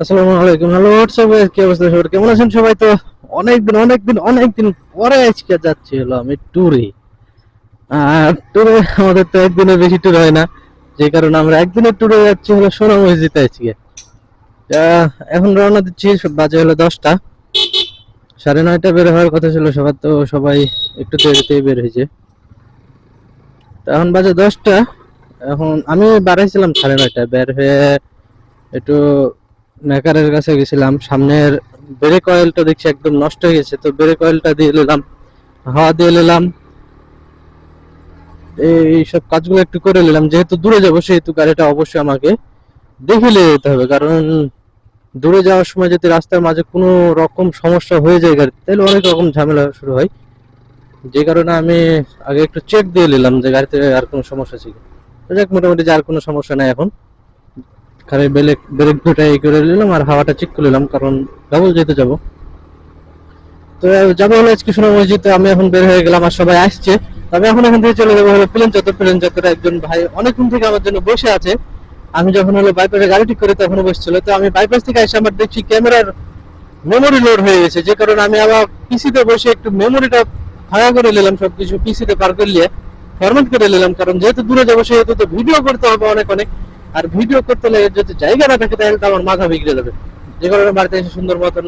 আসসালামু আলাইকুম। Hello WhatsApp কি অবস্থা সবার? কেমন আছেন সবাই তো? অনেকদিন অনেকদিন অনেকদিন পরে আজকে যাচ্ছি হলো আমি ট্যুরে আর ট্যুরে আমাদের তো একদিনের বেশি ট্যুর হয় না। যে কারণে আমরা একদিনের ট্যুরে যাচ্ছি হলো সোনা মসজিদে আজকে এখন রওনা দিচ্ছি বাজে হলো দশটা। সাড়ে নয়টা বের হওয়ার কথা ছিল সবার, তো সবাই একটু দেরিতেই বের হয়েছে। এখন বাজে দশটা। এখন আমি বাড়াইছিলাম সাড়ে নয়টায়, বের হয়ে একটু মেকারের কাছে গেছিলাম। সামনের ব্রেক অয়েলটা দেখছি একদম নষ্ট হয়ে গেছে, তো ব্রেক অয়েলটা দিয়ে নিলাম, হাওয়া দিয়ে নিলাম। এই সব কাজগুলো একটু করে নিলাম, যেহেতু দূরে যাব সেহেতু গাড়িটা অবশ্যই আমাকে দেখে নিয়ে যেতে হবে, কারণ দূরে যাওয়ার সময় যদি রাস্তার মাঝে কোনো রকম সমস্যা হয়ে যায় গাড়ি তাহলে অনেক রকম ঝামেলা শুরু হয়। যে কারণে আমি আগে একটু চেক দিয়ে নিলাম যে গাড়িতে আর কোনো সমস্যা ছিল। যাক, মোটামুটি যে আর কোনো সমস্যা নাই এখন। খালি ব্রেক ব্রেক দুটা করে নিলাম আর হাওয়াটা চেক করে নিলাম, কারণ ডাবল যেতে যাব। তো যাব হলো আজকে শোনা মসজিদ, আমি এখন বের হয়ে গেলাম আর সবাই আসছে। তবে এখন এখান থেকে চলে যাব হলো প্লেন চত্বর। প্লেন চত্বরে একজন ভাই অনেকক্ষণ থেকে আমার জন্য বসে আছে। আমি যখন হলো বাইপাসে গাড়ি ঠিক করে তখন বসছিল। তো আমি বাইপাস থেকে এসে আমার দেখছি ক্যামেরার মেমোরি লোড হয়ে গেছে। যে কারণে আমি আবার পিসিতে বসে একটু মেমোরিটা ভাঙা করে নিলাম সবকিছু পিসিতে পার করলে ফরম্যাট করে নিলাম, কারণ যেহেতু দূরে যাব, সেহেতু তো ভিডিও করতে হবে অনেক অনেক। আর ভিডিও করতে হলে যদি জায়গা না থাকে, তাহলে তো আমার মাথা বিগড়ে যাবে। যে কারণে বাড়িতে এসে সুন্দর মতন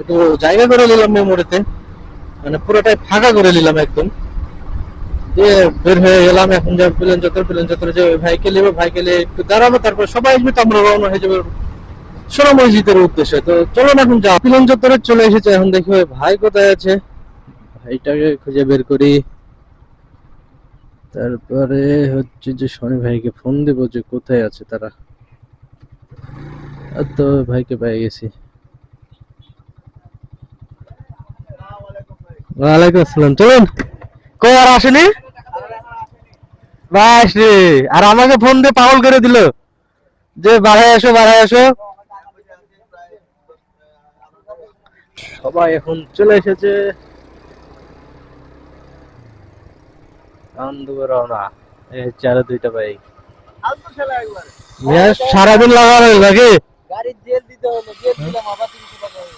একটু জায়গা করে নিলাম মেমোরিতে। মানে পুরোটাই ফাঁকা করে নিলাম একদম। দিয়ে বের হয়ে গেলাম, এখন যে প্লেন চত্বর, প্লেন চত্বরে যে ভাইকে নেব, ভাইকে একটু দাঁড়াবো, তারপর সবাই আসবে তো আমরা রওনা হয়ে যাব সোনা মসজিদের উদ্দেশ্যে। তো চলো না এখন যাও প্লেন চত্বরে চলে এসেছে, এখন দেখি ভাই কোথায় আছে। ভাইটাকে খুঁজে বের করি। তারপরে হচ্ছে যে শনি ভাইকে ফোন দেবো যে কোথায় আছে তারা। আর তো ভাইকে পেয়ে গেছি। ওয়ালাইকুম আসসালাম। চলুন। কই আর আসেনি? বাস রে আর আমাকে ফোন দিয়ে পাগল করে দিল। যে বাড়ায় আসো বাড়ায় আসো। সবাই এখন চলে এসেছে। রওনা চারে দুইটা বাইক মিয়া সারাদিন লাগানো নাকি? জেল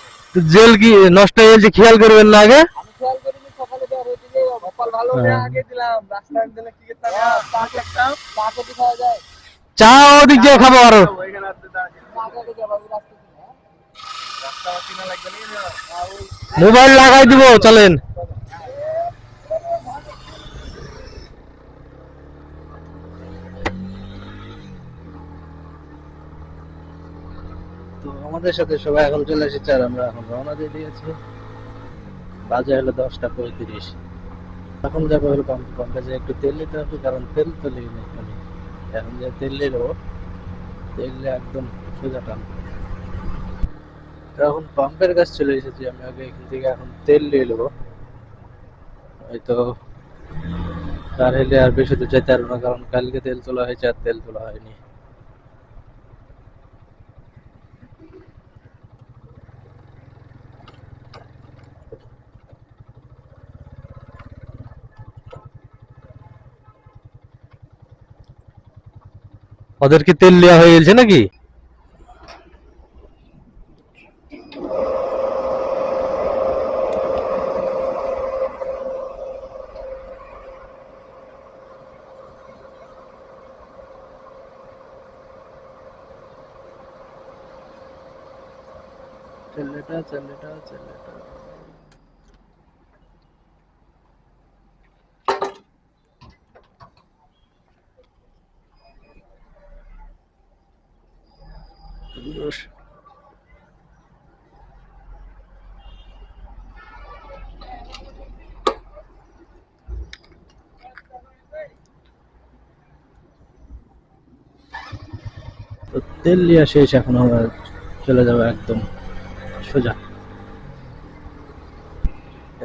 হয়ে? জেল কি নষ্ট হয়ে গেছে খেয়াল করবেন না আগে? আমি খেয়াল করিনি সকালে বের হয়েছে যে কপাল ভালো হ্যাঁ। হয়ে আগে দিলাম রাস্তায় দিলে কি করতাম চা খেতাম চা খেতে খাওয়া যায় চা ওদিক দিয়ে খাব আরও ওইখানে আসতে চা খেতে যাব ওই রাস্তা দিয়ে, হ্যাঁ? রাস্তা আমার চেনা লাগবে না আর ওই মোবাইল লাগাই দিব চলেন তো আমাদের সাথে সবাই এখন চলে এসেছে আর আমরা এখন রওনা দিয়ে দিয়েছি। বাজে হলো দশটা পঁয়ত্রিশ। এখন যাব হলো পাম্প পাম্পে যে একটু তেল নিতে হবে, কারণ তেল তো লেগে নেই এখানে এখন যে তেল নিলো তেল একদম সোজা টান। এখন পাম্পের কাছে চলে এসেছি, আমি আগে এখান থেকে এখন তেল নিয়ে নেব। হয়তো তার হেলে আর বেশি দূর যেতে পারব না, কারণ কালকে তেল তোলা হয়েছে আর তেল তোলা হয়নি। ওদের কি তেল দেওয়া হয়ে গেছে নাকি? ছেলেটা ছেলেটা ছেলেটা তো তেল লিয়া শেষ এখন আমরা চলে যাব একদম সোজা।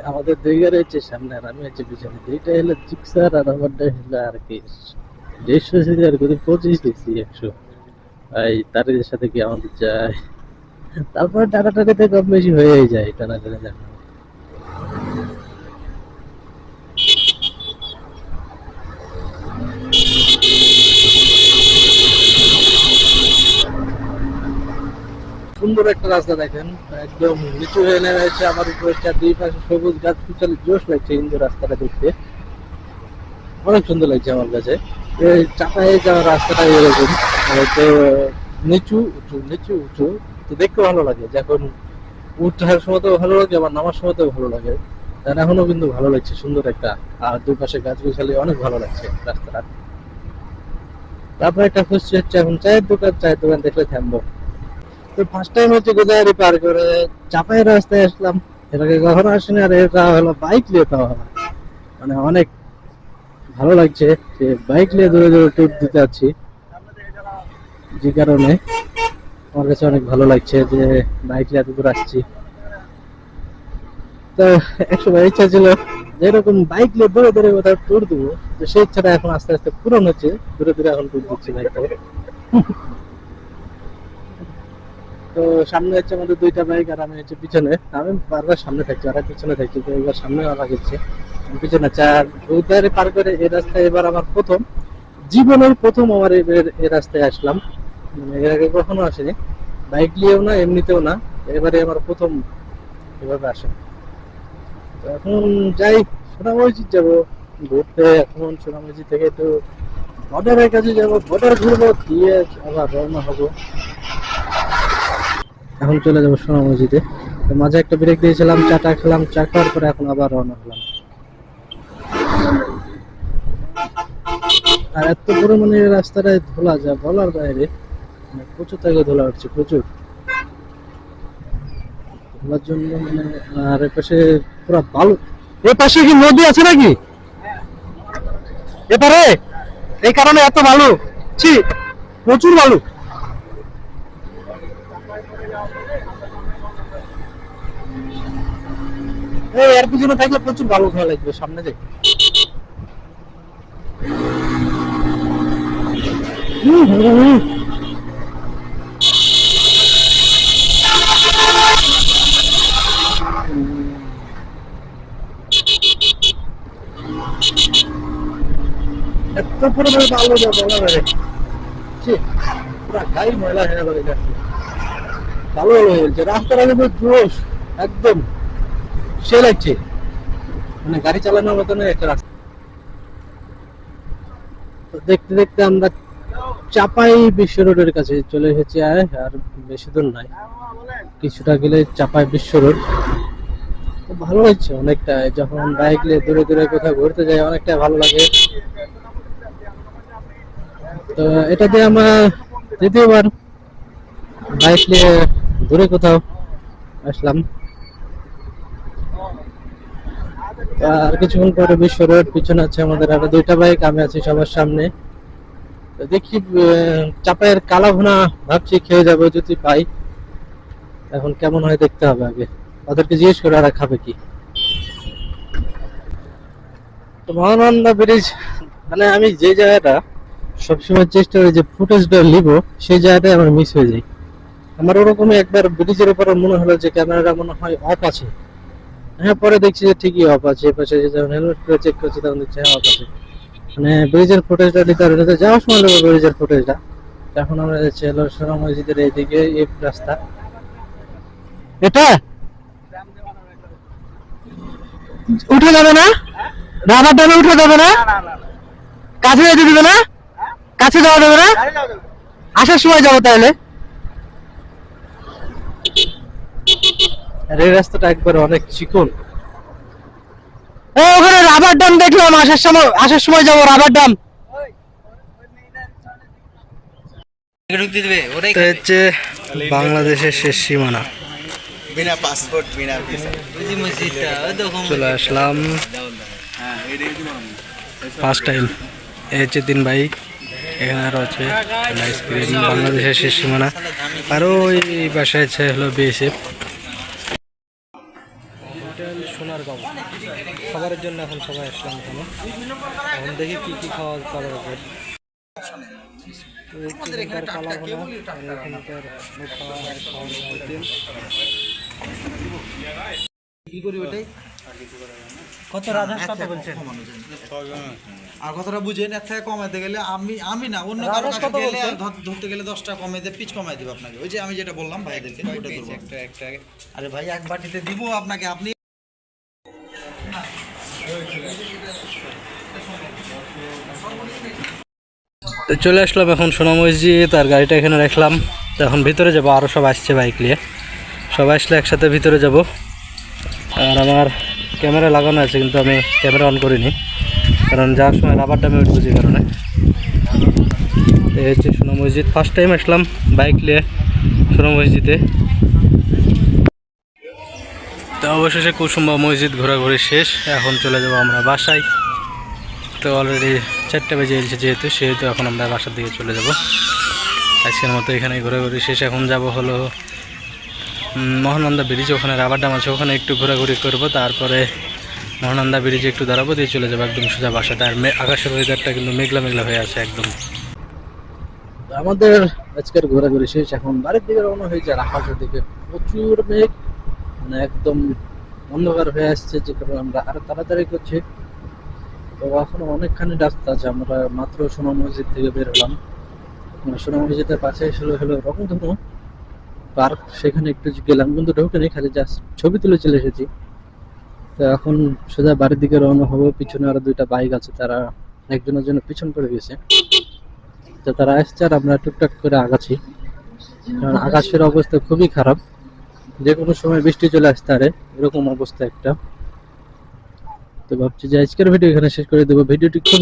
আমাদের দুই গাড়ি হচ্ছে সামনে আর আমি হচ্ছে পিছনে। দুইটা হলো জিক্সার আর আমারটা হলো আর কি দেড়শো সিসি আর কিন্তু পঁচিশ দিচ্ছি একশো। এই তাদের সাথে কি আমাদের যায়? তারপরে টানাটানিতে কম বেশি হয়েই যায়, টানাটানি যায় সুন্দর একটা রাস্তা দেখেন, একদম নিচু হয়ে নেমে হয়েছে আমার উপরে দুই পাশে সবুজ গাছ পিছনে জোশ লাগছে ইন্দু রাস্তাটা দেখতে। অনেক সুন্দর লাগছে আমার কাছে। চাপায়ে যাওয়ার রাস্তাটা এরকম তো নিচু, উঁচু নিচু, উঁচু, তো দেখতে ভালো লাগে। যখন উঠার সময়তেও ভালো লাগে, আবার নামার সময়তেও ভালো লাগে। আর এখনও কিন্তু ভালো লাগছে, সুন্দর একটা। আর দুপাশে গাছ গোছালি অনেক ভালো লাগছে রাস্তাটা। তারপর একটা খুঁজছি হচ্ছে এখন চায়ের দোকান চায়ের দোকান দেখলে থামবো। তো ফার্স্ট টাইম হচ্ছে গোদাগাড়ি পার করে চাপাই রাস্তায় আসলাম। আগে কখনো আসেনি আর এটা হলো বাইক নিয়ে আমার। মানে অনেক ভালো লাগছে যে বাইক নিয়ে দূরে দূরে ট্যুর দিতে যাচ্ছি। যে কারণে আমার কাছে অনেক ভালো লাগছে যে বাইক নিয়ে এত দূর আসছি। তো একসময় ইচ্ছা ছিল যে এরকম বাইক নিয়ে দূরে দূরে কোথাও ট্যুর দেবো। তো সেই ইচ্ছাটা এখন আস্তে আস্তে পূরণ হচ্ছে। দূরে দূরে এখন ট্যুর দিচ্ছি বাইকে তো সামনে হচ্ছে আমাদের দুইটা বাইক আর আমি হচ্ছে পিছনে। আমি বারবার সামনে থাকছি, আর পিছনে থাকছি, তো এবার সামনে আমার গেছে পিছনে চার দুইটারে পার করে এই রাস্তায় এবার আমার প্রথম, জীবনের প্রথম আমার এই রাস্তায় আসলাম। মানে এর আগে কখনো আসেনি। বাইক নিয়েও না, এমনিতেও না। এবারে আমার প্রথম এভাবে আসে। তো এখন যাই সোনামসজি যাব। ঘুরতে এখন সোনামসজি থেকে তো বর্ডারের কাছে যাব, বর্ডার ঘুরবো, দিয়ে আবার রওনা হব। এখন চলে যাব সোনা মসজিদে। মাঝে একটা ব্রেক দিয়েছিলাম, চাটা খেলাম, চা খাওয়ার পরে এখন আবার রওনা হলাম। আর এত পরিমাণে রাস্তাটায় ধোলা যা বলার বাইরে মানে প্রচুর থেকে ধোলা হচ্ছে প্রচুর। ধোলার জন্য মানে আর এপাশে পুরো বালু। এ পাশে কি নদী আছে নাকি? এপারে? এই কারণে এত বালু। ছি, প্রচুর বালু। এর পিছনে থাকলে প্রচুর ভালো খেলা লাগবে, সামনে হুম। এত ভালো যা গাই ময়লা হয়ে এটা। ভালো রাস্তার আগে জোশ, একদম। সে লাগছে। মানে গাড়ি চালানোর মতন একটা রাস্তা। দেখতে দেখতে আমরা চাপাই বিশ্ব রোডের কাছে চলে এসেছি আর বেশি দূর নাই কিছুটা গেলে চাপাই বিশ্ব রোড। ভালো লাগছে অনেকটা, যখন বাইক নিয়ে দূরে দূরে কোথাও ঘুরতে যাই অনেকটা ভালো লাগে। তো এটা দিয়ে আমার দ্বিতীয়বার বাইক নিয়ে দূরে কোথাও আসলাম। আর কিছুক্ষণ পরে বিশ্ব রোড পিছনে আছে আমাদের আরও দুইটা বাইক, আমি আছি সবার সামনে। দেখি চাপায়ের কালা ভুনা ভাবছি খেয়ে যাব যদি পাই। এখন কেমন হয় দেখতে হবে আগে। ওদেরকে জিজ্ঞেস করে ওরা খাবে কি। তো মহানন্দা ব্রিজ মানে আমি যে জায়গাটা সবসময় চেষ্টা করি যে ফুটেজটা নিব, সেই জায়গাটায় আমার মিস হয়ে যায়। আমার ওরকমই একবার ব্রিজের উপরে মনে হলো যে ক্যামেরাটা মনে হয় অফ আছে। হ্যাঁ পরে দেখছি যে ঠিকই অফ আছে এপাশে যে যখন হেলমেট করে চেক করছি তখন দেখছি হ্যাঁ অফ আছে। মানে ব্রিজের ফুটেজটা নিতে হবে যাওয়ার সময় নেব ব্রিজের ফুটেজটা এখন আমরা যাচ্ছি হলো সোনা মসজিদের এইদিকে এই রাস্তা। এটা? উঠে যাবে না? রাবার ড্যামে উঠে যাবে না? কাছে যেতে দিবে না? কাছে যাওয়া যাবে না? আসার সময় যাব তাহলে? আর এই রাস্তাটা একবার অনেক চিকন। ওখানে রাবার ড্যাম দেখলাম আসার সময় আসার সময় যাব রাবার ড্যাম। হচ্ছে বাংলাদেশের শেষ সীমানা। বিনা পাসপোর্ট বিনা চলে আসলাম। হ্যাঁ ফার্স্ট টাইম এই হচ্ছে তিন ভাই। এখানে আরও আছে আইসক্রিম। বাংলাদেশের শেষ সীমানা। আরও ওই বাসায় আছে হলো বিএসএফ সোনারগাঁও খাবারের জন্য এখন সবাই আসলাম এখানে। এখন দেখি কি কি খাওয়া খাবার আছে। তো এখানকার কালা আর এখানকার খাওয়া খাওয়ার আইটেম। কি করি ওটাই কত রাজা কত বলছেন? আর কথাটা বুঝেন এর থেকে কমাইতে গেলে আমি আমি না অন্য কারও রাজেশ কাছে গেলে ধরতে গেলে দশ টাকা কমাই দিয়ে পিচ কমাই দিব আপনাকে। ওই যে আমি যেটা বললাম ভাইদেরকে একটা। আরে ভাই এক বাটিতে দিব আপনাকে আপনি তো চলে আসলাম এখন সোনা মসজিদ আর গাড়িটা এখানে রাখলাম। তো এখন ভিতরে যাব আরও সব আসছে বাইক নিয়ে। সব আসলে একসাথে ভিতরে যাব। আর আমার ক্যামেরা লাগানো আছে, কিন্তু আমি ক্যামেরা অন করিনি। কারণ যাওয়ার সময় রাবার ডামে উঠবো যে কারণে। এই হচ্ছে সোনা মসজিদ। ফার্স্ট টাইম আসলাম বাইক নিয়ে সোনা মসজিদে। তো অবশেষে কুসুম্বা মসজিদ ঘোরাঘুরি শেষ। এখন চলে যাব আমরা বাসায়। তো অলরেডি চারটে বেজে গেছে যেহেতু, সেহেতু এখন আমরা বাসার দিকে চলে যাব। আজকের মতো এখানে ঘোরাঘুরি শেষ। এখন যাব হলো মহানন্দা ব্রিজ, ওখানে রাবার ডাম আছে, ওখানে একটু ঘোরাঘুরি করব। তারপরে মহানন্দা ব্রিজে একটু দাঁড়াবো, দিয়ে চলে যাব একদম সোজা বাসাতে আর আকাশের ওয়েদারটা কিন্তু মেঘলা মেঘলা হয়ে আছে একদম। আমাদের আজকের ঘোরাঘুরি শেষ। এখন বাড়ির দিকে রওনা হয়েছে, আর আকাশের দিকে প্রচুর মেঘ। মানে একদম অন্ধকার হয়ে আসছে, যে কারণে আমরা আরও তাড়াতাড়ি করছি। তো এখনও অনেকখানি রাস্তা আছে, আমরা মাত্র সোনা মসজিদ থেকে বের হলাম। মানে সোনা মসজিদের পাশে ছিল হলো রংধনু পার্ক, সেখানে একটু গেলাম, কিন্তু ঢোকেনি, খালি জাস্ট ছবি তুলে চলে এসেছি। তো এখন সোজা বাড়ির দিকে রওনা হব, পিছনে আরও দুইটা বাইক আছে, তারা একজনের জন্য পিছন পড়ে গেছে। তো তারা আসছে আর আমরা টুকটাক করে আগাছি কারণ আকাশের অবস্থা খুবই খারাপ যে কোনো সময় বৃষ্টি চলে আসতে পারে, এরকম অবস্থা একটা। তো ভাবছি যে আজকের ভিডিও এখানে শেষ করে দেবো। ভিডিওটি খুব